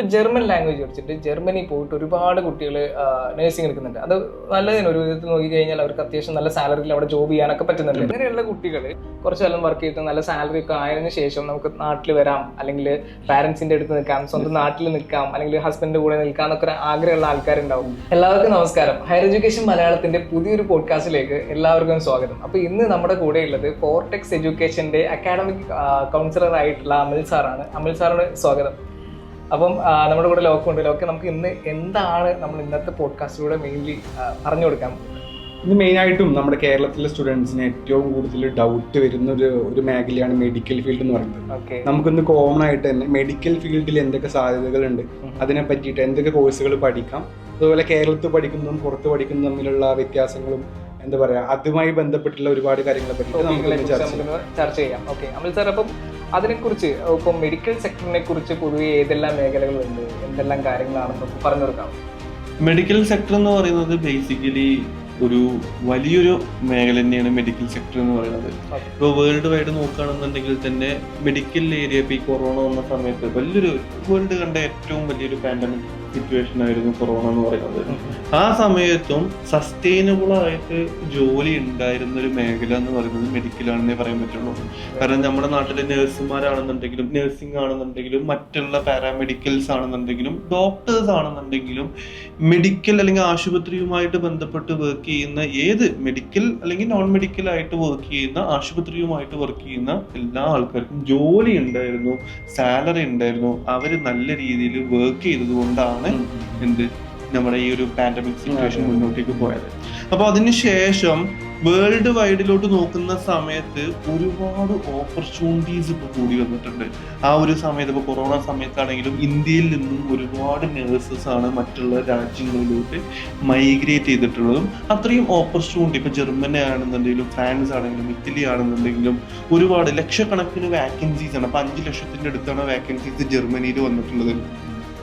ഇപ്പൊ German language പഠിച്ചിട്ട് Germany പോയിട്ട് ഒരുപാട് കുട്ടികൾ നഴ്സിംഗ് എടുക്കുന്നുണ്ട്. അത് നല്ലതിന് ഒരു വിധത്തിൽ നോക്കി കഴിഞ്ഞാൽ അവർക്ക് അത്യാവശ്യം നല്ല സാലറിയിൽ അവിടെ ജോബ് ചെയ്യാനൊക്കെ പറ്റുന്നുണ്ട്. അങ്ങനെയുള്ള കുട്ടികൾ കുറച്ച് കാലം വർക്ക് ചെയ്തിട്ട് നല്ല സാലറി ഒക്കെ ആയതിന് ശേഷം നമുക്ക് നാട്ടിൽ വരാം. അല്ലെങ്കിൽ പാരന്റ്സിന്റെ അടുത്ത് നിൽക്കാം സ്വന്തം നാട്ടിൽ നിൽക്കാം അല്ലെങ്കിൽ ഹസ്ബൻഡിന്റെ കൂടെ നിൽക്കാം എന്നൊക്കെ ഒരു ആഗ്രഹമുള്ള ആൾക്കാരുണ്ടാവും. എല്ലാവർക്കും നമസ്കാരം. ഹയർ എഡ്യൂക്കേഷൻ മലയാളത്തിന്റെ പുതിയൊരു പോഡ്കാസ്റ്റിലേക്ക് എല്ലാവർക്കും സ്വാഗതം. അപ്പൊ ഇന്ന് നമ്മുടെ കൂടെ ഉള്ളത് ഫോർടെക്സ് എഡ്യൂക്കേഷന്റെ അക്കാഡമിക് കൗൺസിലർ ആയിട്ടുള്ള അമിൽ സാറാണ്. അമിൽ സാറിന് സ്വാഗതം. അപ്പം നമ്മുടെ കൂടെ ലോക്ക് ഉണ്ട്. ലോക്ക് നമുക്ക് ഇന്ന് എന്താണ് നമ്മൾ ഇന്നത്തെ പോഡ്കാസ്റ്റിലൂടെ മെയിൻലി പറഞ്ഞു കൊടുക്കാൻ ഇത് മെയിനായിട്ടും നമ്മുടെ കേരളത്തിലെ സ്റ്റുഡൻസിന് ഏറ്റവും കൂടുതൽ ഡൗട്ട് വരുന്ന ഒരു ഒരു മേഖലയാണ് മെഡിക്കൽ ഫീൽഡ് എന്ന് പറയുന്നത്. നമുക്കിന്ന് കോമൺ ആയിട്ട് തന്നെ മെഡിക്കൽ ഫീൽഡിൽ എന്തൊക്കെ സാധ്യതകളുണ്ട് അതിനെ പറ്റിയിട്ട് എന്തൊക്കെ കോഴ്സുകൾ പഠിക്കാം അതുപോലെ കേരളത്തിൽ പഠിക്കുന്നതും പുറത്ത് പഠിക്കുന്നതും തമ്മിലുള്ള വ്യത്യാസങ്ങളും എന്താ പറയാ അതുമായി ബന്ധപ്പെട്ടുള്ള ഒരുപാട് കാര്യങ്ങളെ പറ്റി നമുക്ക് ചർച്ച ചെയ്യാം. ചർച്ച ചെയ്യാം. ഓക്കെ അമൽ സാർ അപ്പം അതിനെക്കുറിച്ച് ഇപ്പം മെഡിക്കൽ സെക്ടറിനെ കുറിച്ച് പൊതുവെ ഏതെല്ലാം മേഖലകളുണ്ട്? എന്തെല്ലാം കാര്യങ്ങളാണെന്ന് പറഞ്ഞു കൊടുക്കാം. മെഡിക്കൽ സെക്ടർ എന്ന് പറയുന്നത് ബേസിക്കലി ഒരു വലിയൊരു മേഖല തന്നെയാണ് മെഡിക്കൽ സെക്ടർ എന്ന് പറയുന്നത്. ഇപ്പോൾ വേൾഡ് വൈഡ് നോക്കുകയാണെന്നുണ്ടെങ്കിൽ തന്നെ മെഡിക്കൽ ഏരിയ ഇപ്പോൾ ഈ കൊറോണ വന്ന സമയത്ത് വലിയൊരു വേൾഡ് കണ്ട ഏറ്റവും വലിയൊരു പാൻഡമിക് സിറ്റുവേഷൻ ആയിരുന്നു കൊറോണ എന്ന് പറയുന്നത്. ആ സമയത്തും സസ്റ്റൈനബിൾ ആയിട്ട് ജോലി ഉണ്ടായിരുന്ന ഒരു മേഖല എന്ന് പറയുന്നത് മെഡിക്കൽ മെഡിക്കലാണെന്നേ പറയാൻ പറ്റുള്ളൂ. കാരണം നമ്മുടെ നാട്ടിലെ നഴ്സുമാരാണെന്നുണ്ടെങ്കിലും നഴ്സിംഗ് ആണെന്നുണ്ടെങ്കിലും മറ്റുള്ള പാരാമെഡിക്കൽസ് ആണെന്നുണ്ടെങ്കിലും ഡോക്ടേഴ്സ് ആണെന്നുണ്ടെങ്കിലും മെഡിക്കൽ അല്ലെങ്കിൽ ആശുപത്രിയുമായിട്ട് ബന്ധപ്പെട്ട് വർക്ക് ചെയ്യുന്ന ഏത് മെഡിക്കൽ അല്ലെങ്കിൽ നോൺ മെഡിക്കൽ ആയിട്ട് വർക്ക് ചെയ്യുന്ന ആശുപത്രിയുമായിട്ട് വർക്ക് ചെയ്യുന്ന എല്ലാ ആൾക്കാർക്കും ജോലി ഉണ്ടായിരുന്നു സാലറി ഉണ്ടായിരുന്നു. അവർ നല്ല രീതിയിൽ വർക്ക് ചെയ്തത് കൊണ്ടാണ് എന്ത് നമ്മുടെ ഈ ഒരു പാൻഡമിക് സിറ്റുവേഷൻ മുന്നോട്ടേക്ക് പോയത്. അപ്പൊ അതിനുശേഷം വേൾഡ് വൈഡിലോട്ട് നോക്കുന്ന സമയത്ത് ഒരുപാട് ഓപ്പർച്യൂണിറ്റീസ് ഇപ്പൊ കൂടി വന്നിട്ടുണ്ട്. ആ ഒരു സമയത്ത് ഇപ്പൊ കൊറോണ സമയത്താണെങ്കിലും ഇന്ത്യയിൽ നിന്നും ഒരുപാട് നേഴ്സസ് ആണ് മറ്റുള്ള രാജ്യങ്ങളിലോട്ട് മൈഗ്രേറ്റ് ചെയ്തിട്ടുള്ളതും അത്രയും ഓപ്പർച്യൂണിറ്റി ഇപ്പൊ ജർമ്മനി ആണെന്നുണ്ടെങ്കിലും ഫ്രാൻസ് ആണെങ്കിലും ഇറ്റലി ആണെന്നുണ്ടെങ്കിലും ഒരുപാട് ലക്ഷക്കണക്കിന് വാക്കൻസീസ് ആണ്. അപ്പൊ അഞ്ച് ലക്ഷത്തിന്റെ അടുത്താണ് വാക്കൻസീസ് ജർമ്മനിയിൽ വന്നിട്ടുള്ളത്.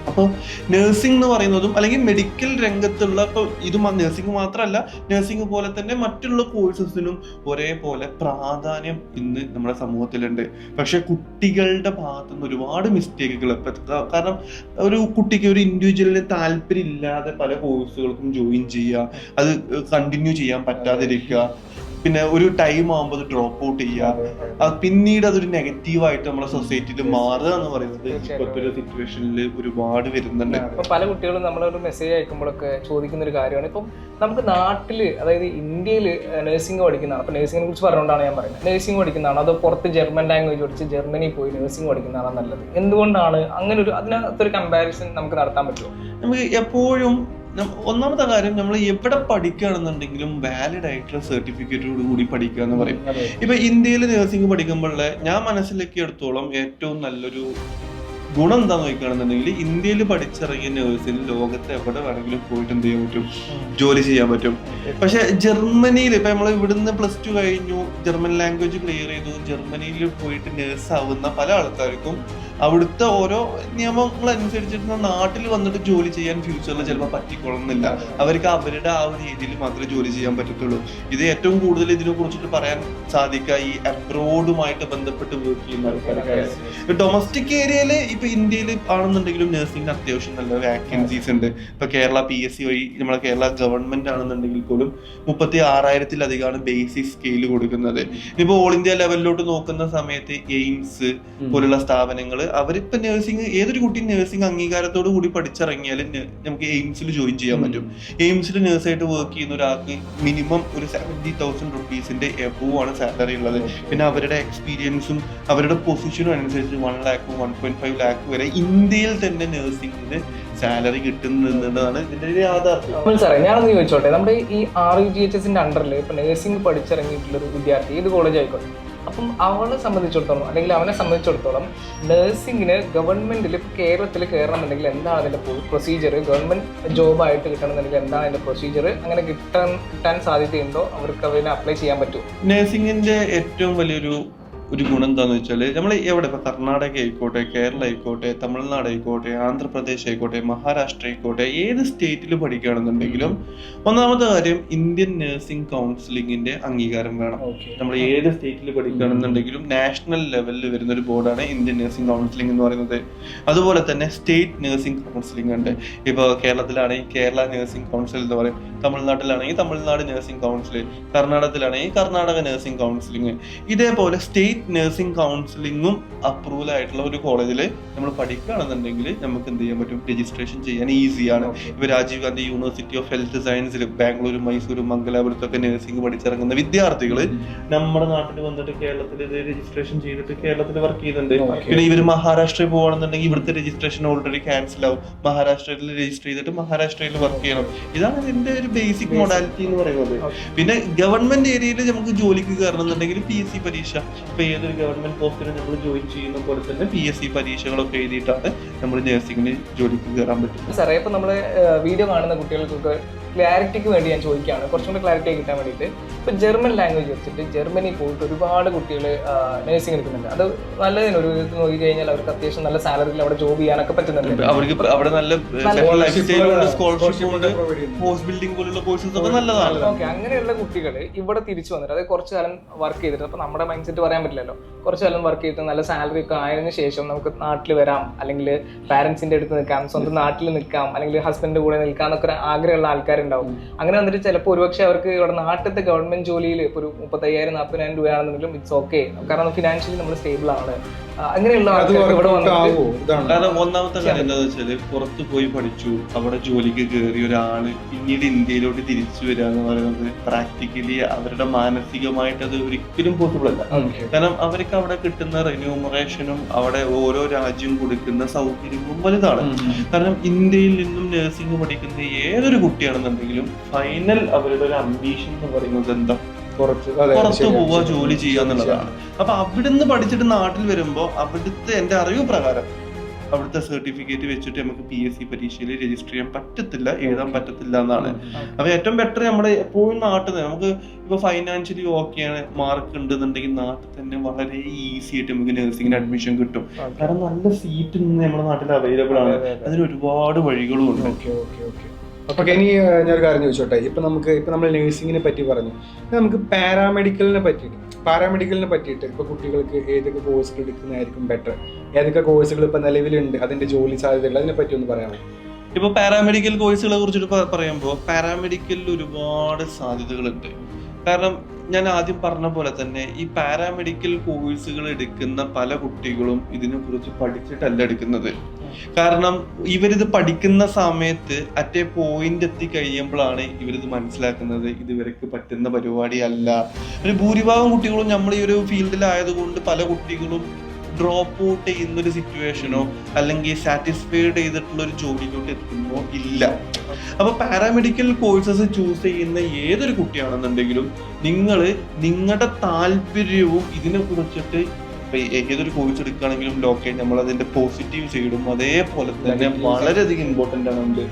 അപ്പോൾ നഴ്സിംഗ് എന്ന് പറയുന്നതും അല്ലെങ്കിൽ മെഡിക്കൽ രംഗത്തുള്ള ഇപ്പോൾ ഇത് നഴ്സിംഗ് മാത്രമല്ല നഴ്സിംഗ് പോലെ തന്നെ മറ്റുള്ള കോഴ്സസിനും ഒരേപോലെ പ്രാധാന്യം ഇന്ന് നമ്മുടെ സമൂഹത്തിലുണ്ട്. പക്ഷെ കുട്ടികളുടെ ഭാഗത്തു നിന്ന് ഒരുപാട് മിസ്റ്റേക്കുകൾ കാരണം ഒരു കുട്ടിക്ക് ഒരു ഇൻഡിവിജ്വലിന് താല്പര്യം ഇല്ലാതെ പല കോഴ്സുകൾക്കും ജോയിൻ ചെയ്യുക അത് കണ്ടിന്യൂ ചെയ്യാൻ പറ്റാതിരിക്കുക. പിന്നെ ഒരു ടൈം ആകുമ്പോൾ ഡ്രോപ്പ് ഔട്ട് ചെയ്യുക പിന്നീട് അതൊരു നെഗറ്റീവായിട്ട് നമ്മുടെ സൊസൈറ്റിയിൽ മാറുക എന്ന് പറയുന്നത് ഇപ്പോഴത്തെ ഒരു സിറ്റുവേഷനിൽ ഒരുപാട് വരുന്നുണ്ട്. പല കുട്ടികളും നമ്മളൊരു മെസ്സേജ് അയക്കുമ്പോഴൊക്കെ ചോദിക്കുന്ന ഒരു കാര്യമാണ്. ഇപ്പം നമുക്ക് നാട്ടിൽ അതായത് ഇന്ത്യയിൽ നഴ്സിംഗ് പഠിക്കുന്നതാണ്. അപ്പൊ നഴ്സിംഗിനെ കുറിച്ച് പറഞ്ഞുകൊണ്ടാണ് ഞാൻ പറയുന്നത്. നഴ്സിംഗ് പഠിക്കുന്നതാണ്. അതോ പുറത്ത് ജർമ്മൻ ലാംഗ്വേജ് പഠിച്ച് ജർമ്മനി പോയി നഴ്സിംഗ് പഠിക്കുന്നതാണ് നല്ലത്. എന്തുകൊണ്ടാണ് അങ്ങനെ ഒരു അതിനകത്തൊരു കമ്പാരിസൺ നമുക്ക് നടത്താൻ പറ്റുമോ? നമുക്ക് എപ്പോഴും ഒന്നാമത്തെ കാര്യം നമ്മൾ എവിടെ പഠിക്കുകയാണെന്നുണ്ടെങ്കിലും വാലിഡ് ആയിട്ടുള്ള സർട്ടിഫിക്കറ്റോട് കൂടി പഠിക്കുക എന്ന് പറയും. ഇപ്പൊ ഇന്ത്യയിൽ നഴ്സിംഗ് പഠിക്കുമ്പോഴേ ഞാൻ മനസ്സിലാക്കി എടുത്തോളം ഏറ്റവും നല്ലൊരു ഗുണം എന്താന്ന് നോക്കുകയാണെന്നുണ്ടെങ്കിൽ ഇന്ത്യയിൽ പഠിച്ചിറങ്ങിയ നേഴ്സിന് ലോകത്ത് എവിടെ വേണമെങ്കിലും പോയിട്ട് എന്ത് ചെയ്യാൻ പറ്റും? ജോലി ചെയ്യാൻ പറ്റും. പക്ഷെ ജർമ്മനിയിൽ ഇപ്പൊ നമ്മൾ ഇവിടുന്ന് പ്ലസ് ടു കഴിഞ്ഞു ജർമ്മൻ ലാംഗ്വേജ് ക്ലിയർ ചെയ്തു ജർമ്മനിയിൽ പോയിട്ട് നേഴ്സ് ആവുന്ന പല ആൾക്കാർക്കും അവിടുത്തെ ഓരോ നിയമങ്ങൾ അനുസരിച്ചിട്ട് നാട്ടിൽ വന്നിട്ട് ജോലി ചെയ്യാൻ ഫ്യൂച്ചറിൽ ചിലപ്പോൾ പറ്റിക്കൊള്ളുന്നില്ല അവർക്ക് അവരുടെ ആ ഒരു രീതിയിൽ മാത്രമേ ജോലി ചെയ്യാൻ പറ്റത്തുള്ളൂ. ഇത് ഏറ്റവും കൂടുതൽ ഇതിനെ കുറിച്ചിട്ട് പറയാൻ സാധിക്കുക ഈ അബ്രോഡുമായിട്ട് ബന്ധപ്പെട്ട് വർക്ക് ചെയ്യുന്ന ആൾക്കാർക്ക് ഡൊമസ്റ്റിക് ഏരിയയിൽ ഇപ്പൊ ഇന്ത്യയിൽ ആണെന്നുണ്ടെങ്കിലും നഴ്സിംഗ് അത്യാവശ്യം നല്ല വാക്കൻസീസ് ഉണ്ട്. ഇപ്പൊ കേരള പി എസ് സി വഴി നമ്മളെ കേരള ഗവൺമെന്റ് ആണെന്നുണ്ടെങ്കിൽ പോലും മുപ്പത്തി ആറായിരത്തിലധികമാണ് ബേസിക് സ്കെയിൽ കൊടുക്കുന്നത് ഇനിയിപ്പോൾ ഓൾ ഇന്ത്യ ലെവലിലോട്ട് നോക്കുന്ന സമയത്ത് എയിംസ് പോലുള്ള സ്ഥാപനങ്ങൾ അവരിപ്പോ നഴ്സിംഗ് ഏതൊരു കുട്ടി നഴ്സിംഗ് അംഗീകാരത്തോടു കൂടി പഠിച്ചിറങ്ങിയാൽ നമുക്ക് എയിംസിൽ ജോയിൻ ചെയ്യാൻ പറ്റും. എയിംസിൽ നഴ്സായിട്ട് വർക്ക് ചെയ്യുന്ന ഒരാൾക്ക് മിനിമം ഒരു സെവന്റി തൗസൻഡ് റുപ്പീസിന്റെ എബോവ് ആണ് സാലറി ഉള്ളത്. പിന്നെ അവരുടെ എക്സ്പീരിയൻസും അവരുടെ പൊസിഷനും അനുസരിച്ച് one lakh one point five lakh വരെ ഇന്ത്യയിൽ തന്നെ നഴ്സിംഗിന് സാലറി കിട്ടുന്നതാണ് ഇതിന്റെ ഒരു യാഥാർത്ഥ്യം. സാറേ ഞാനൊന്ന് ചോദിച്ചോട്ടെ നമ്മുടെ ഈ ആർ യു ജി എച്ച് എസിന്റെ അണ്ടറിൽ ഇപ്പൊ നഴ്സിംഗ് പഠിച്ചിറങ്ങിയിട്ടുള്ള ഒരു വിദ്യാർത്ഥി ഏത് കോളേജ് ആയിക്കോട്ടെ? അപ്പം അവളെ സംബന്ധിച്ചിടത്തോളം അല്ലെങ്കിൽ അവനെ സംബന്ധിച്ചിടത്തോളം നഴ്സിങ്ങിന് ഗവൺമെന്റിൽ ഇപ്പോൾ കേരളത്തിൽ കയറണമെന്നുണ്ടെങ്കിൽ എന്താണ് അതിന്റെ പ്രൊസീജിയർ ഗവൺമെന്റ് ജോബായിട്ട് കിട്ടണമെന്നുണ്ടെങ്കിൽ എന്താണ് അതിന്റെ പ്രൊസീജിയർ അങ്ങനെ കിട്ടാൻ കിട്ടാൻ സാധ്യതയുണ്ടോ? അവർക്ക് അതിനെ അപ്ലൈ ചെയ്യാൻ പറ്റുമോ? നഴ്സിംഗിന്റെ ഏറ്റവും വലിയൊരു ഒരു ഗുണം എന്താന്ന് വെച്ചാൽ നമ്മൾ എവിടെ ഇപ്പൊ കർണാടക ആയിക്കോട്ടെ കേരള ആയിക്കോട്ടെ തമിഴ്നാട് ആയിക്കോട്ടെ ആന്ധ്രാപ്രദേശ് ആയിക്കോട്ടെ മഹാരാഷ്ട്ര ആയിക്കോട്ടെ ഏത് സ്റ്റേറ്റിൽ പഠിക്കുകയാണെന്നുണ്ടെങ്കിലും ഒന്നാമത്തെ കാര്യം ഇന്ത്യൻ നഴ്സിംഗ് കൗൺസിലിംഗിന്റെ അംഗീകാരം വേണം. നമ്മൾ ഏത് സ്റ്റേറ്റിൽ പഠിക്കുകയാണെന്നുണ്ടെങ്കിലും നാഷണൽ ലെവലിൽ വരുന്ന ഒരു ബോർഡാണ് ഇന്ത്യൻ നഴ്സിംഗ് കൗൺസിലിംഗ് എന്ന് പറയുന്നത്. അതുപോലെ തന്നെ സ്റ്റേറ്റ് നഴ്സിംഗ് കൗൺസിലിംഗ് ഉണ്ട്. ഇപ്പോൾ കേരളത്തിലാണെങ്കിൽ കേരള നഴ്സിംഗ് കൗൺസിൽ എന്ന് പറയും. തമിഴ്നാട്ടിലാണെങ്കിൽ തമിഴ്നാട് നഴ്സിംഗ് കൗൺസിൽ കർണാടകത്തിലാണെങ്കിൽ കർണാടക നഴ്സിംഗ് കൗൺസിലിംഗ്. ഇതേപോലെ സ്റ്റേറ്റ് നഴ്സിംഗ് കൗൺസിലിങ്ങും അപ്രൂവൽ ആയിട്ടുള്ള ഒരു കോളേജിൽ നമ്മൾ പഠിക്കുകയാണെന്നുണ്ടെങ്കിൽ നമുക്ക് എന്ത് ചെയ്യാൻ പറ്റും? രജിസ്ട്രേഷൻ ചെയ്യാൻ ഈസിയാണ് ഇപ്പൊ Rajiv Gandhi university of health സയൻസിൽ ബാംഗ്ലൂർ മൈസൂർ മംഗലാപുരത്തൊക്കെ നഴ്സിംഗ് പഠിച്ചിറങ്ങുന്ന വിദ്യാർത്ഥികൾ നമ്മുടെ നാട്ടിൽ വന്നിട്ട് കേരളത്തിൽ ഇത് രജിസ്ട്രേഷൻ ചെയ്തിട്ട് കേരളത്തിൽ വർക്ക് ചെയ്യുന്നുണ്ട്. പിന്നെ ഇവർ മഹാരാഷ്ട്രയിൽ പോകണമെന്നുണ്ടെങ്കിൽ ഇവിടുത്തെ രജിസ്ട്രേഷൻ ഓൾറെഡി ക്യാൻസൽ ആവും. മഹാരാഷ്ട്രയിൽ രജിസ്റ്റർ ചെയ്തിട്ട് മഹാരാഷ്ട്രയിൽ വർക്ക് ചെയ്യണം. ഇതാണ് ഇതിന്റെ ഒരു ബേസിക് മോഡാലിറ്റി എന്ന് പറയുന്നത്. പിന്നെ ഗവൺമെന്റ് ഏരിയയിൽ നമുക്ക് ജോലിക്ക് കയറണം എന്നുണ്ടെങ്കിൽ പി എസ് സി പരീക്ഷ. ഇപ്പൊ ഏതൊരു ഗവൺമെന്റ് പോസ്റ്റിലും നമ്മൾ ജോയിൻ ചെയ്യുന്ന പോലെ തന്നെ പി എസ് സി പരീക്ഷകളൊക്കെ എഴുതിയിട്ടാണ് നമ്മൾ നഴ്സിംഗിന് ജോലിക്ക് കയറാൻ പറ്റും സാറേ ഇപ്പൊ നമ്മൾ വീഡിയോ കാണുന്ന കുട്ടികൾക്കൊക്കെ ക്ലാരിറ്റിക്ക് വേണ്ടി ഞാൻ ചോദിക്കുകയാണ്. കുറച്ചും കൂടി ക്ലാരിറ്റി കിട്ടാൻ വേണ്ടിയിട്ട്. ഇപ്പോൾ ജർമ്മൻ ലാംഗ്വേജ് വെച്ചിട്ട് ജർമ്മനി പോയിട്ട് ഒരുപാട് കുട്ടികൾ നഴ്സിംഗ് എടുക്കുന്നുണ്ട്. അത് നല്ലതിന് ഒരു വിധത്തിൽ നോക്കി കഴിഞ്ഞാൽ അവർക്ക് അത്യാവശ്യം നല്ല സാലറിയിൽ അവിടെ ജോബ് ചെയ്യാനൊക്കെ പറ്റുന്നുണ്ട്. അവർക്ക് അവിടെ നല്ല ലൈഫ് സ്റ്റൈലും സ്കോളർഷിപ്പും ഉണ്ട്. ഹോസ് ബിൽഡിംഗ് പോലുള്ള കോഴ്സസ് ഒക്കെ നല്ലതാണ്. ഓക്കെ അങ്ങനെയുള്ള കുട്ടികൾ ഇവിടെ തിരിച്ചു വന്നിട്ട് അത് കുറച്ച് കാലം വർക്ക് ചെയ്തിട്ട് അപ്പൊ നമ്മുടെ മൈൻഡ് സെറ്റ് പറയാൻ പറ്റില്ലല്ലോ. കുറച്ച് കാലം വർക്ക് ചെയ്തിട്ട് നല്ല സാലറി ഒക്കെ ആയതിനു ശേഷം നമുക്ക് നാട്ടിൽ വരാം. അല്ലെങ്കിൽ പാരന്റ്സിന്റെ അടുത്ത് നിൽക്കാം സ്വന്തം നാട്ടിൽ നിൽക്കാം അല്ലെങ്കിൽ ഹസ്ബൻഡിന്റെ കൂടെ നിൽക്കാം എന്നൊക്കെ ആഗ്രഹമുള്ള ആഗ്രഹമുള്ള ആൾക്കാരുണ്ടാവും അങ്ങനെ വന്നിട്ട് ചിലപ്പോൾ ഒരുപക്ഷെ അവർക്ക് ഇവിടെ നാട്ടിലത്തെ ഗവൺമെന്റ് ജോലിയിൽ ഇപ്പോൾ ഒരു മുപ്പത്തയ്യായിരം നാൽപ്പതിനായിരം രൂപയാണെന്നുണ്ടെങ്കിലും ഇറ്റ്സ് ഓക്കെ കാരണം ഫിനാൻഷ്യലി നമ്മൾ സ്റ്റേബിൾ ആണ്. അങ്ങനെയുള്ള ഇവിടെ കാരണം ഒന്നാമത്തെ കാര്യം എന്താണെന്ന് വെച്ചാൽ പുറത്ത് പോയി പഠിച്ചു അവിടെ ജോലിക്ക് കയറിയ ഒരാൾ പിന്നീട് ഇന്ത്യയിലോട്ട് തിരിച്ചു വരിക എന്ന് പറയുന്നത് പ്രാക്ടിക്കലി അവരുടെ മാനസികമായിട്ട് അത് ഒരിക്കലും പോസിബിൾ അല്ല. കാരണം അവർക്ക് അവിടെ കിട്ടുന്ന റെന്യൂമറേഷനും അവിടെ ഓരോ രാജ്യം കൊടുക്കുന്ന സൗകര്യങ്ങളും വലുതാണ്. കാരണം ഇന്ത്യയിൽ നിന്നും നഴ്സിംഗ് പഠിക്കുന്ന ഏതൊരു കുട്ടിയാണെന്നുണ്ടെങ്കിലും ഫൈനൽ അവരുടെ ഒരു അംബീഷൻ എന്ന് പറയുന്നത് എന്താ? പുറത്ത് പോവുക ജോലി ചെയ്യുക എന്നുള്ളതാണ്. അപ്പൊ അവിടുന്ന് പഠിച്ചിട്ട് നാട്ടിൽ വരുമ്പോ അവിടുത്തെ എന്റെ അറിവ് പ്രകാരം അവിടുത്തെ സർട്ടിഫിക്കറ്റ് വെച്ചിട്ട് നമുക്ക് പി എസ് സി പരീക്ഷയിൽ രജിസ്റ്റർ ചെയ്യാൻ പറ്റത്തില്ല എഴുതാൻ പറ്റത്തില്ല എന്നാണ്. അപ്പൊ ഏറ്റവും ബെറ്റർ നമ്മുടെ എപ്പോഴും നാട്ടിൽ തന്നെ നമുക്ക് ഇപ്പൊ ഫൈനാൻഷ്യലി ഓക്കെയാണ് മാർക്ക് ഉണ്ട് എന്നുണ്ടെങ്കിൽ നാട്ടിൽ തന്നെ വളരെ ഈസി ആയിട്ട് നമുക്ക് നഴ്സിംഗിന് അഡ്മിഷൻ കിട്ടും. കാരണം നല്ല സീറ്റ് നമ്മുടെ നാട്ടിൽ അവൈലബിൾ ആണ്. അതെ, അതെ. അതിന് ഒരുപാട് വഴികളും ഉണ്ട് ഓക്കെ ഓക്കെ ഓക്കെ ഓക്കെ ഇനി ഞാനൊരു കാര്യം ചോദിച്ചോട്ടെ. ഇപ്പൊ നമുക്ക് ഇപ്പൊ നമ്മൾ നഴ്സിംഗിനെ പറ്റി പറഞ്ഞു. നമുക്ക് പാരാമെഡിക്കലിനെ പറ്റിയിട്ട് പാരാമെഡിക്കലിനെ പറ്റിയിട്ട് ഇപ്പൊ കുട്ടികൾക്ക് ഏതൊക്കെ കോഴ്സുകൾ എടുക്കുന്നതായിരിക്കും ബെറ്റർ ഏതൊക്കെ കോഴ്സുകൾ ഇപ്പൊ നിലവിലുണ്ട്? അതിന്റെ ജോലി സാധ്യതകൾ അതിനെ പറ്റി ഒന്ന് പറയാമോ? ഇപ്പൊ പാരാമെഡിക്കൽ കോഴ്സുകളെ കുറിച്ചിട്ട് പറയുമ്പോൾ പാരാമെഡിക്കലിൽ ഒരുപാട് സാധ്യതകളുണ്ട്. കാരണം ഞാൻ ആദ്യം പറഞ്ഞ പോലെ തന്നെ ഈ പാരാമെഡിക്കൽ കോഴ്സുകൾ എടുക്കുന്ന പല കുട്ടികളും ഇതിനെ കുറിച്ച് പഠിച്ചിട്ടല്ല എടുക്കുന്നത്. കാരണം ഇവരിത് പഠിക്കുന്ന സമയത്ത് അറ്റ് എ പോയിന്റ് എത്തി കഴിയുമ്പോഴാണ് ഇവരിത് മനസ്സിലാക്കുന്നത് ഇത് ഇവർക്ക് പറ്റുന്ന പരിപാടിയല്ല ഒരു ഭൂരിഭാഗം കുട്ടികളും നമ്മൾ ഈ ഒരു ഫീൽഡിലായതുകൊണ്ട് പല കുട്ടികളും ഡ്രോപ്പ് ഔട്ട് ചെയ്യുന്ന ഒരു സിറ്റുവേഷനോ അല്ലെങ്കിൽ സാറ്റിസ്ഫൈഡ് ചെയ്തിട്ടുള്ള ഒരു ജോലിയിലോട്ട് എത്തുന്നോ ഇല്ല. അപ്പൊ പാരാമെഡിക്കൽ കോഴ്സസ് ചൂസ് ചെയ്യുന്ന ഏതൊരു കുട്ടിയാണെന്നുണ്ടെങ്കിലും നിങ്ങൾ നിങ്ങളുടെ താല്പര്യവും ഇതിനെ കുറിച്ചിട്ട് ഇപ്പൊ ഏതൊരു കോഴ്സ് എടുക്കുകയാണെങ്കിലും ലോക്കെ നമ്മൾ അതിന്റെ പോസിറ്റീവ് സൈഡും അതേപോലെ തന്നെ. വളരെയധികം ഇമ്പോർട്ടന്റ് ആണ്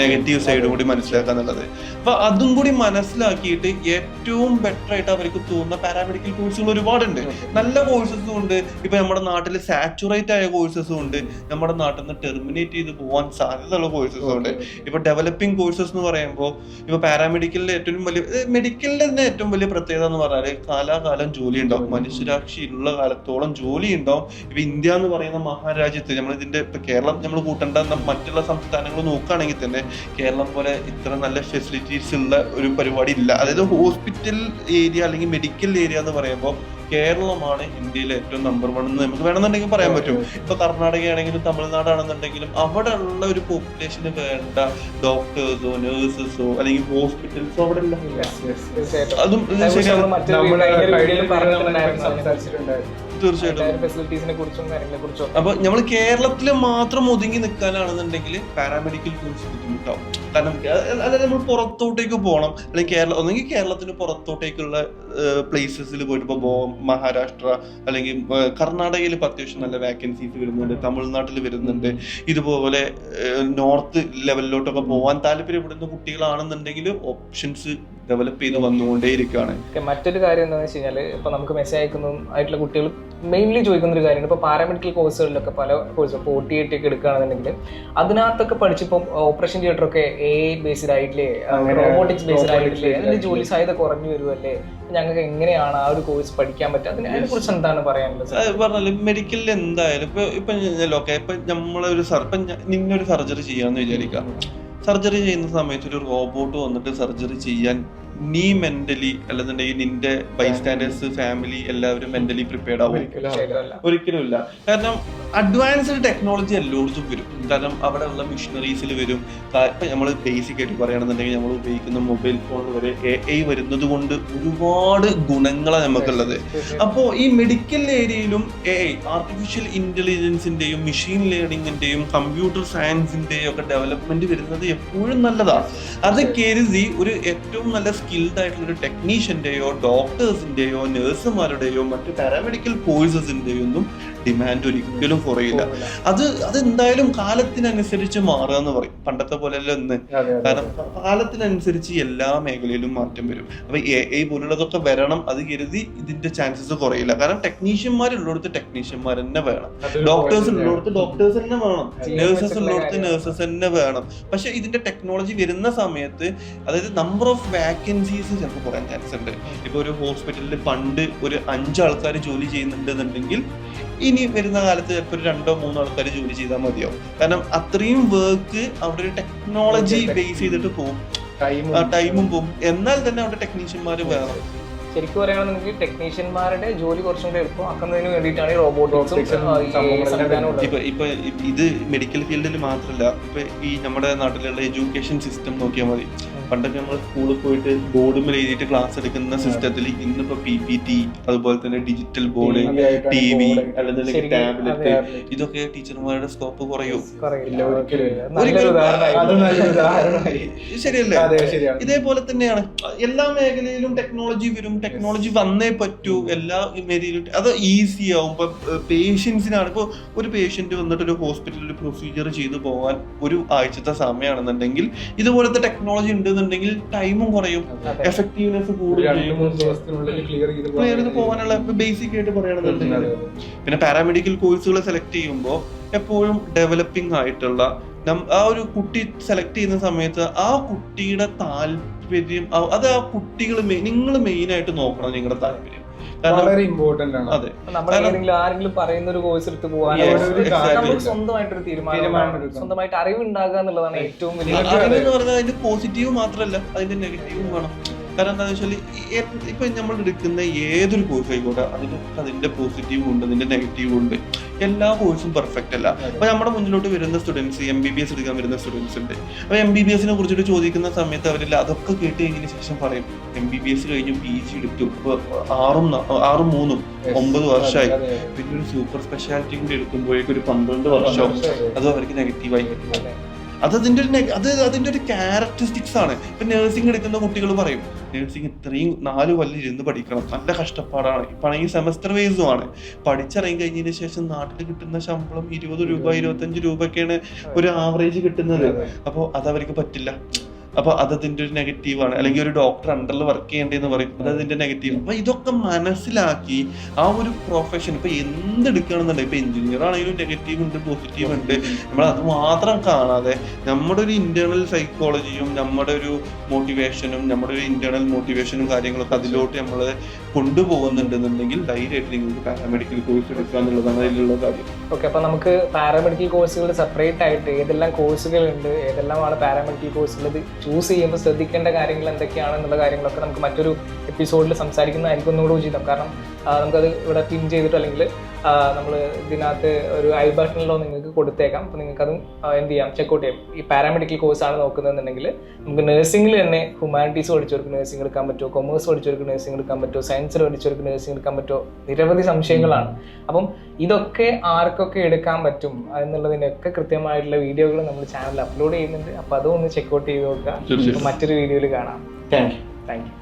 നെഗറ്റീവ് സൈഡും കൂടി മനസ്സിലാക്കുക എന്നുള്ളത് അപ്പൊ അതും കൂടി മനസ്സിലാക്കിയിട്ട് ഏറ്റവും ബെറ്റർ ആയിട്ട് അവർക്ക് തോന്നുന്ന പാരാമെഡിക്കൽ കോഴ്സുകൾ ഒരുപാടുണ്ട്. നല്ല കോഴ്സസും ഉണ്ട്. ഇപ്പൊ നമ്മുടെ നാട്ടിൽ സാച്ചുറേറ്റ് ആയ കോഴ്സസും ഉണ്ട്. നമ്മുടെ നാട്ടിൽ നിന്ന് ടെർമിനേറ്റ് ചെയ്ത് പോകാൻ സാധ്യതയുള്ള കോഴ്സസും ഉണ്ട്. ഇപ്പൊ ഡെവലപ്പിംഗ് കോഴ്സസ് എന്ന് പറയുമ്പോൾ ഇപ്പൊ പാരാമെഡിക്കലിന്റെ ഏറ്റവും വലിയ മെഡിക്കലിന്റെ തന്നെ ഏറ്റവും വലിയ പ്രത്യേകത എന്ന് പറഞ്ഞാൽ കാലാകാലം ജോലി. ഉണ്ടാവും മനുഷ്യരാക്ഷി ഉള്ള കാലത്തോളം ജോലി ഉണ്ടാവും. ഇപ്പൊ ഇന്ത്യ എന്ന് പറയുന്ന മഹാരാജ്യത്ത് നമ്മൾ ഇതിന്റെ ഇപ്പൊ കേരളം നമ്മൾ കൂട്ടേണ്ട മറ്റുള്ള സംസ്ഥാനങ്ങൾ നോക്കുകയാണെങ്കിൽ തന്നെ കേരളം പോലെ ഇത്ര നല്ല ഫെസിലിറ്റീസ് ഉള്ള ഒരു പരിപാടി ഇല്ല. അതായത് ഹോസ്പിറ്റൽ ഏരിയ അല്ലെങ്കിൽ മെഡിക്കൽ ഏരിയ എന്ന് പറയുമ്പോൾ കേരളമാണ് ഇന്ത്യയിലെ ഏറ്റവും നമ്പർ വൺ എന്ന് നമുക്ക് വേണമെന്നുണ്ടെങ്കിൽ പറയാൻ പറ്റും. ഇപ്പൊ കർണാടക ആണെങ്കിലും തമിഴ്നാടാണെന്നുണ്ടെങ്കിലും അവിടെ ഉള്ള ഒരു പോപ്പുലേഷന് വേണ്ട ഡോക്ടേഴ്സോ നഴ്സസോ അല്ലെങ്കിൽ ഹോസ്പിറ്റൽസോ അവിടെ അതും ശരിയാണ്. തീർച്ചയായിട്ടും. അപ്പൊ നമ്മൾ കേരളത്തിൽ മാത്രം ഒതുങ്ങി നിൽക്കാനാണെന്നുണ്ടെങ്കിൽ പാരാമെഡിക്കൽ കോഴ്സ് ബുദ്ധിമുട്ടാവും. കാരണം അതായത് നമ്മൾ പുറത്തോട്ടേക്ക് പോകണം അല്ലെങ്കിൽ കേരള ഒന്നെങ്കിൽ കേരളത്തിന് പുറത്തോട്ടേക്കുള്ള പ്ലേസസിൽ പോയിട്ട് ഇപ്പോൾ മഹാരാഷ്ട്ര അല്ലെങ്കിൽ കർണാടകയിൽ ഇപ്പം അത്യാവശ്യം നല്ല വാക്കൻസീസ് വരുന്നുണ്ട്. തമിഴ്നാട്ടിൽ വരുന്നുണ്ട്. ഇതുപോലെ നോർത്ത് ലെവലിലോട്ടൊക്കെ പോകാൻ താല്പര്യപ്പെടുന്ന കുട്ടികളാണെന്നുണ്ടെങ്കിൽ ഓപ്ഷൻസ് ഡെവലപ്പ് ചെയ്ത് വന്നുകൊണ്ടേയിരിക്കുകയാണ്. മറ്റൊരു കാര്യം എന്താണെന്ന് വെച്ച് കഴിഞ്ഞാൽ ഇപ്പൊ നമുക്ക് മെസ്സേജ് അയക്കുന്ന ആയിട്ടുള്ള കുട്ടികൾ മെയിൻലി ചോദിക്കുന്ന ഒരു കാര്യമാണ്. ഇപ്പൊ പാരാമെഡിക്കൽ കോഴ്സുകളിലൊക്കെ പല കോഴ്സ് ഇപ്പോൾ ഒ ടി ഐ ടി ഒക്കെ എടുക്കുകയാണെന്നുണ്ടെങ്കിൽ അതിനകത്തൊക്കെ പഠിച്ചിപ്പം ഓപ്പറേഷൻ തിയേറ്റർ ഒക്കെ എ ബേസ്ഡ് ആയിട്ടില്ലേ? റോബോട്ടിക്സ് ബേസ്ഡ് ആയിട്ടില്ലേ? അതിന്റെ ജോലി സാധ്യത കുറഞ്ഞു വരുമല്ലേ ഞങ്ങൾക്ക് എങ്ങനെയാണ് ആ ഒരു കോഴ്സ് പഠിക്കാൻ പറ്റുക? അതിനെ കുറിച്ച് എന്താണ് പറയാനുള്ളത് പറഞ്ഞാൽ മെഡിക്കലിൽ എന്തായാലും ഇപ്പൊ ഇപ്പൊ ഓക്കെ ഇപ്പൊ നമ്മളെ ഒരു സർ ഇപ്പൊ നിന്നൊരു സർജറി ചെയ്യാന്ന് വിചാരിക്കാം സർജറി ചെയ്യുന്ന സമയത്ത് ഒരു റോബോട്ട് വന്നിട്ട് സർജറി ചെയ്യാൻ നീ മെന്റലി അല്ലെന്നുണ്ടെങ്കിൽ നിന്റെ ബൈസ്റ്റാൻഡേഴ്സ് ഫാമിലി എല്ലാവരും മെന്റലി പ്രിപ്പയർഡ് ആവും. ഒരിക്കലുമില്ല ഒരിക്കലും ഇല്ല കാരണം അഡ്വാൻസ്ഡ് ടെക്നോളജി എല്ലായിടത്തും വരും. കാരണം അവിടെ ഉള്ള മിഷനറീസിൽ വരും. നമ്മൾ ബേസിക് ആയിട്ട് പറയുകയാണെന്നുണ്ടെങ്കിൽ നമ്മൾ ഉപയോഗിക്കുന്ന മൊബൈൽ ഫോൺ വരെ എ ഐ വരുന്നത് കൊണ്ട് ഒരുപാട് ഗുണങ്ങളാണ് നമുക്കുള്ളത്. അപ്പോൾ ഈ മെഡിക്കൽ ഏരിയയിലും എ ഐ ആർട്ടിഫിഷ്യൽ ഇന്റലിജൻസിന്റെയും മെഷീൻ ലേണിംഗിന്റെയും കമ്പ്യൂട്ടർ സയൻസിന്റെയും ഒക്കെ ഡെവലപ്മെന്റ് വരുന്നത് എപ്പോഴും നല്ലതാണ് അത് കരുതി ഒരു ഏറ്റവും നല്ല സ്കിൽഡ് ആയിട്ടുള്ള ഒരു ടെക്നീഷ്യന്റെയോ ഡോക്ടേഴ്സിന്റെയോ നഴ്സുമാരുടെയോ മറ്റ് പാരാമെഡിക്കൽ കോഴ്സസിന്റെയോ ഒന്നും ഡിമാൻഡ് ഒരിക്കലും കുറയില്ല. അത് അതെന്തായാലും കാലത്തിനനുസരിച്ച് മാറുക എന്ന് പറയും. പണ്ടത്തെ പോലെയല്ല ഇന്ന്. കാരണം കാലത്തിനനുസരിച്ച് എല്ലാ മേഖലയിലും മാറ്റം വരും. അപ്പൊ എ ഐ പോലുള്ളതൊക്കെ വരണം അത് കരുതി ഇതിന്റെ ചാൻസസ് കുറയില്ല. കാരണം ടെക്നീഷ്യന്മാർ ഉള്ളിടത്ത് ടെക്നീഷ്യന്മാർ തന്നെ വേണം ഡോക്ടേഴ്സ് ഉള്ളിടത്ത് ഡോക്ടേഴ്സ് തന്നെ വേണം. നഴ്സസ് ഉള്ളിടത്ത് നഴ്സസ് തന്നെ വേണം. പക്ഷെ ഇതിന്റെ ടെക്നോളജി വരുന്ന സമയത്ത് അതായത് നമ്പർ ഓഫ് വാക്കൻസീസ് ചിലപ്പോൾ കുറയാൻ ചാൻസ് ഉണ്ട്. ഇപ്പോൾ ഒരു ഹോസ്പിറ്റലിൽ പണ്ട് ഒരു അഞ്ച് ആൾക്കാർ ജോലി ചെയ്യുന്നുണ്ടെന്നുണ്ടെങ്കിൽ ഇനി വരുന്ന കാലത്ത് ചിലപ്പോൾ ഒരു രണ്ടോ മൂന്നോ ആൾക്കാർ ജോലി ചെയ്താൽ മതിയാവും. കാരണം അത്രയും വർക്ക് അവിടെ ഒരു ടെക്നോളജി ബേസ് ചെയ്തിട്ട് പോകും ടൈമും പോകും എന്നാൽ തന്നെ അവിടെ ടെക്നീഷ്യന്മാർ വേണം ശരിക്കും പറയുകയാണെന്നുണ്ടെങ്കിൽ ടെക്നീഷ്യന്മാരുടെ ജോലി കുറച്ചും കൂടെ എളുപ്പമാക്കുന്നതിന് വേണ്ടിയിട്ടാണ് ഈ റോബോട്ടിക്സും ഇപ്പൊ ഇപ്പൊ ഇത് മെഡിക്കൽ ഫീൽഡിൽ മാത്രമല്ല ഇപ്പൊ ഈ നമ്മുടെ നാട്ടിലുള്ള എഡ്യൂക്കേഷൻ സിസ്റ്റം നോക്കിയാൽ മതി. പണ്ടൊക്കെ നമ്മൾ സ്കൂളിൽ പോയിട്ട് ബോർഡുമിൽ എഴുതിയിട്ട് ക്ലാസ് എടുക്കുന്ന സിസ്റ്റത്തിൽ ഇന്നിപ്പോ പി പി ടി അതുപോലെ തന്നെ ഡിജിറ്റൽ ബോർഡ് ടി വി അല്ലെങ്കിൽ ടാബ്ലെറ്റ് ഇതൊക്കെ ടീച്ചർമാരുടെ സ്കോപ്പ് കുറയും. ശരിയല്ലേ? അതെ ശരിയാണ്. ഇതേപോലെ തന്നെയാണ്. എല്ലാ മേഖലയിലും ടെക്നോളജി വരും. ടെക്നോളജി വന്നേ പറ്റൂ. എല്ലാ മേഖലയിലും അത് ഈസി ആവും. ഇപ്പൊ പേഷ്യൻസിനാണ് ഇപ്പൊ ഒരു പേഷ്യന്റ് വന്നിട്ട് ഒരു ഹോസ്പിറ്റലിൽ പ്രൊസീജിയർ ചെയ്തു പോകാൻ ഒരു ആഴ്ചത്തെ സമയമാണെന്നുണ്ടെങ്കിൽ ഇതുപോലത്തെ ടെക്നോളജി ഉണ്ടെന്നുണ്ടെങ്കിൽ ടൈമും കുറയും. എഫക്റ്റീവ്നെസ് കൂടും. ക്ലിയർ ചെയ്ത് പോകാനുള്ള ബേസിക് ആയിട്ട് പറയുകയാണെന്നുണ്ടെങ്കിൽ. പിന്നെ പാരാമെഡിക്കൽ കോഴ്സുകൾ സെലക്ട് ചെയ്യുമ്പോൾ എപ്പോഴും ഡെവലപ്പിംഗ് ആയിട്ടുള്ള ആ ഒരു കുട്ടി സെലക്ട് ചെയ്യുന്ന സമയത്ത് ആ കുട്ടിയുടെ താല്പര്യം അത് ആ കുട്ടികൾ നിങ്ങൾ മെയിൻ ആയിട്ട് നോക്കണം നിങ്ങളുടെ താല്പര്യം. വളരെ ഇമ്പോർട്ടന്റ് ആണ്. അതെ. നമ്മൾ ഏതെങ്കിലും ആരെങ്കിലും പറയുന്ന ഒരു കോഴ്സ് എടുത്ത് പോകാൻ ഒരു നമുക്ക് സ്വന്തമായിട്ടൊരു തീരുമാനം തീരുമാനം. സ്വന്തമായിട്ട് അറിവുണ്ടാകുക എന്നുള്ളതാണ് ഏറ്റവും വലിയ അറിവ്. പറഞ്ഞാൽ അതിന്റെ പോസിറ്റീവ് മാത്രമല്ല അതിന്റെ നെഗറ്റീവും വേണം. കാരണം എന്താണെന്ന് വെച്ചാൽ ഇപ്പൊ നമ്മൾ എടുക്കുന്ന ഏതൊരു കോഴ്സ് ആയിക്കോട്ടെ അതിന് അതിന്റെ പോസിറ്റീവ് ഉണ്ട് അതിന്റെ നെഗറ്റീവ് ഉണ്ട് എല്ലാ കോഴ്സും പെർഫെക്റ്റ് അല്ല. അപ്പൊ നമ്മുടെ മുന്നിലോട്ട് വരുന്ന students M B B S എടുക്കാൻ വരുന്ന സ്റ്റുഡൻസ് ഉണ്ട്. അപ്പൊ എം ബി ബി എസിനെ കുറിച്ചിട്ട് ചോദിക്കുന്ന സമയത്ത് അവരില്ല അതൊക്കെ കേട്ട് കഴിഞ്ഞതിന് ശേഷം പറയും എം ബി ബി എസ് കഴിഞ്ഞു പി ജി എടുത്തു. ആറും ആറും മൂന്നും ഒമ്പത് വർഷമായി പിന്നെ ഒരു സൂപ്പർ സ്പെഷ്യാലിറ്റി കൂടി എടുക്കുമ്പോഴേക്കും ഒരു പന്ത്രണ്ട് വർഷം അതെ. അതും അവർക്ക് നെഗറ്റീവായി അതെ. അത് അതിന്റെ ഒരു അത് അതിന്റെ ഒരു ക്യാരക്ടറിസ്റ്റിക്സ് ആണ്. ഇപ്പൊ നഴ്സിംഗ് എടുക്കുന്ന കുട്ടികൾ പറയും നഴ്സിംഗ് ഇത്രയും നാല് കൊല്ലം ഇരുന്ന് പഠിക്കണം. നല്ല കഷ്ടപ്പാടാണ്. ഇപ്പാണെങ്കിൽ സെമസ്റ്റർ വൈസും ആണ്. പഠിച്ചിറങ്ങി കഴിഞ്ഞതിന് ശേഷം നാട്ടിൽ കിട്ടുന്ന ശമ്പളം ഇരുപത് രൂപ ഇരുപത്തഞ്ച് രൂപയൊക്കെയാണ് ഒരു ആവറേജ് കിട്ടുന്നത്. അപ്പോൾ അത് അവർക്ക് പറ്റില്ല. അപ്പൊ അത് അതിന്റെ ഒരു നെഗറ്റീവാണ് അല്ലെങ്കിൽ ഒരു ഡോക്ടർ അണ്ടറിൽ വർക്ക് ചെയ്യേണ്ടതെന്ന് പറയും. അത് അതിന്റെ നെഗറ്റീവ് അപ്പൊ ഇതൊക്കെ മനസ്സിലാക്കി ആ ഒരു പ്രൊഫഷൻ ഇപ്പൊ എന്തെടുക്കുകയാണെന്നുണ്ടെങ്കിൽ ഇപ്പൊ എഞ്ചിനീയർ ആണെങ്കിലും നെഗറ്റീവ് ഉണ്ട് പോസിറ്റീവ് ഉണ്ട്. നമ്മൾ അത് മാത്രം കാണാതെ നമ്മുടെ ഒരു ഇന്റേണൽ സൈക്കോളജിയും നമ്മുടെ ഒരു മോട്ടിവേഷനും നമ്മുടെ ഒരു ഇന്റേണൽ മോട്ടിവേഷനും കാര്യങ്ങളൊക്കെ അതിലോട്ട് നമ്മൾ കൊണ്ടുപോകുന്നുണ്ടെന്നുണ്ടെങ്കിൽ ധൈര്യമായിട്ട് നിങ്ങൾക്ക് പാരാമെഡിക്കൽ കോഴ്സ് എടുക്കുക എന്നുള്ളതാണ് അതിലുള്ള കാര്യം. ഓക്കെ അപ്പോൾ നമുക്ക് പാരാമെഡിക്കൽ കോഴ്സുകൾ സെപ്പറേറ്റ് ആയിട്ട് ഏതെല്ലാം കോഴ്സുകൾ ഉണ്ട് ഏതെല്ലാമാണ് പാരാമെഡിക്കൽ കോഴ്സുകൾ ഇത് ചൂസ് ചെയ്യുമ്പോൾ ശ്രദ്ധിക്കേണ്ട കാര്യങ്ങൾ എന്തൊക്കെയാണെന്നുള്ള കാര്യങ്ങളൊക്കെ നമുക്ക് മറ്റൊരു എപ്പിസോഡിൽ സംസാരിക്കുന്നതായിരിക്കും ഒന്നുകൂടെ ഉചിതം. കാരണം നമുക്കത് ഇവിടെ പിൻ ചെയ്തിട്ട് അല്ലെങ്കിൽ നമ്മൾ ഇതിനകത്ത് ഒരു ഐ ബട്ടണിലോ നിങ്ങൾക്ക് കൊടുത്തേക്കാം. അപ്പോൾ നിങ്ങൾക്ക് അതും ആ, എന്ത് ചെയ്യാം? ചെക്കൗട്ട് ചെയ്യാം. ഈ പാരാമെഡിക്കൽ കോഴ്സാണ് നോക്കുന്നതെന്നുണ്ടെങ്കിൽ നമുക്ക് നഴ്സിംഗിൽ തന്നെ ഹ്യൂമാനിറ്റീസ് പഠിച്ചവർക്ക് നഴ്സിംഗ് എടുക്കാൻ പറ്റുമോ? കൊമേഴ്സ് പഠിച്ചവർക്ക് നഴ്സിംഗ് എടുക്കാൻ പറ്റുമോ? സയൻസിൽ പഠിച്ചവർക്ക് നഴ്സിംഗ് എടുക്കാൻ പറ്റുമോ? നിരവധി സംശയങ്ങളാണ്. അപ്പം ഇതൊക്കെ ആർക്കൊക്കെ എടുക്കാൻ പറ്റും എന്നുള്ളതിനൊക്കെ കൃത്യമായിട്ടുള്ള വീഡിയോകൾ നമ്മൾ ചാനലിൽ അപ്ലോഡ് ചെയ്യുന്നുണ്ട്. അപ്പോൾ അതും ഒന്ന് ചെക്കൗട്ട് ചെയ്ത് നോക്കുക. മറ്റൊരു വീഡിയോയിൽ കാണാം. Thank you thank you